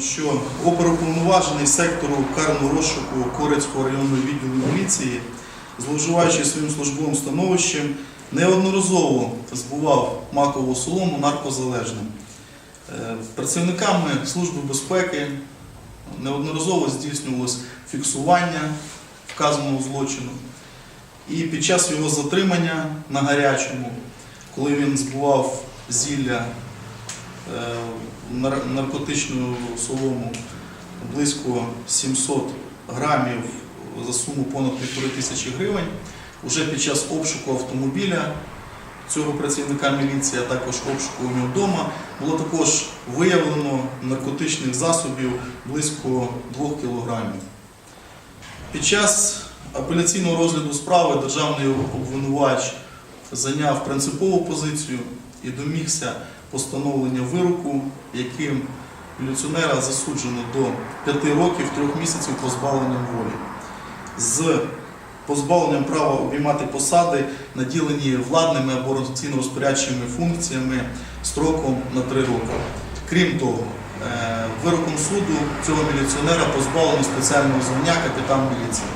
що оперуповноважений сектору карного розшуку Корецького районного відділу міліції, зловживаючи своїм службовим становищем, неодноразово збував макову солому наркозалежним. Е, Працівниками Служби безпеки неодноразово здійснювалось фіксування вказаного злочину. І під час його затримання на гарячому, коли він збував зілля наркотичну солому близько 700 грамів за суму понад півтори тисячі гривень, уже під час обшуку автомобіля цього працівника міліції, а також обшуку у нього вдома, було також виявлено наркотичних засобів близько 2 кілограмів. Під час апеляційного розгляду справи державний обвинувач зайняв принципову позицію і домігся постановлення вироку, яким міліціонера засуджено до 5 років 3 місяців позбавленням волі. З позбавленням права обіймати посади, наділені владними або організаційно-розпорядчими функціями строком на 3 роки. Крім того, е, вироком суду цього міліціонера позбавлено спеціального звання капітан міліції.